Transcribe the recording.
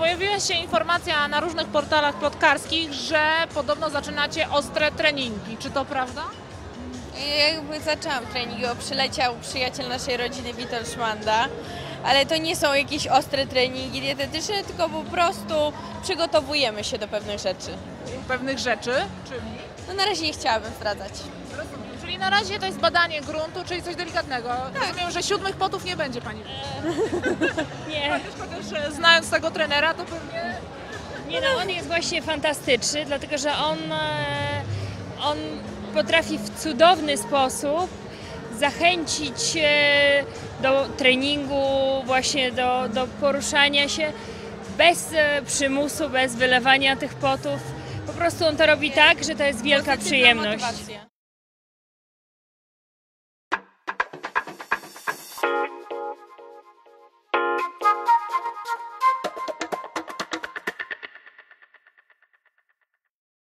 Pojawiła się informacja na różnych portalach plotkarskich, że podobno zaczynacie ostre treningi. Czy to prawda? Ja jakby zaczęłam trening, bo przyleciał przyjaciel naszej rodziny Witold Szmanda, ale to nie są jakieś ostre treningi dietetyczne, tylko po prostu przygotowujemy się do pewnych rzeczy. Pewnych rzeczy. Czyli? No na razie nie chciałabym zdradzać. Rozumiem. Czyli na razie to jest badanie gruntu, czyli coś delikatnego. Rozumiem, że siódmych potów nie będzie pani. Nie, Chociaż, znając tego trenera, to pewnie nie no, on jest właśnie fantastyczny, dlatego że on, e, on potrafi w cudowny sposób zachęcić e, do treningu, właśnie do, do poruszania się bez e, przymusu, bez wylewania tych potów. Po prostu on to robi tak, że to jest wielka przyjemność.